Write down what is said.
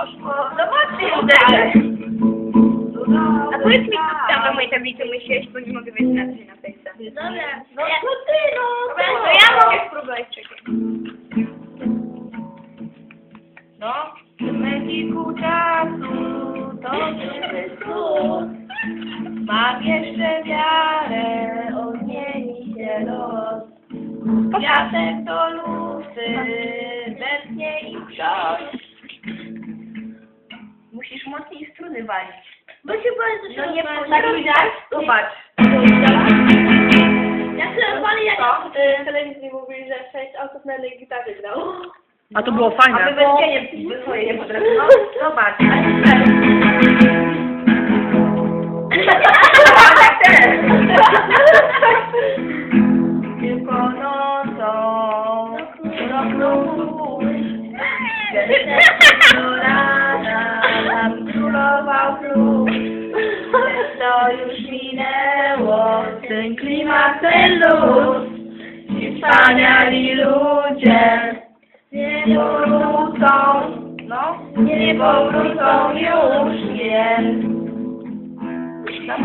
poszło. Zobaczcie, Uderzę. A powiedz mi, co tam na mojej tablicy musiałeś, bo nie mogę na co na fejsa. Dobra. No to ty, no. Dobra, to ja mogę spróbować, czekaj. No, w medziku czasu to żywy cud. Mam jeszcze wiarę, odmieni się los. Kwiatek do lufy, wetnie i wciąż. Mocniej struny walić. Bo się boję, No nie tak tak? Zobacz. Ja się odpalę, jak Co? w telewizji mówili, że sześć osób na jednej gitarze grało. A to było A fajne. wy bez cienie wy swoje nie. No, zobacz. Tak też. Tylko nocą rokną puść. Plus. To już minęło, ten klimat, ten luz. Ci wspaniali ludzie nie powrócą, no, nie powrócą już nie. No,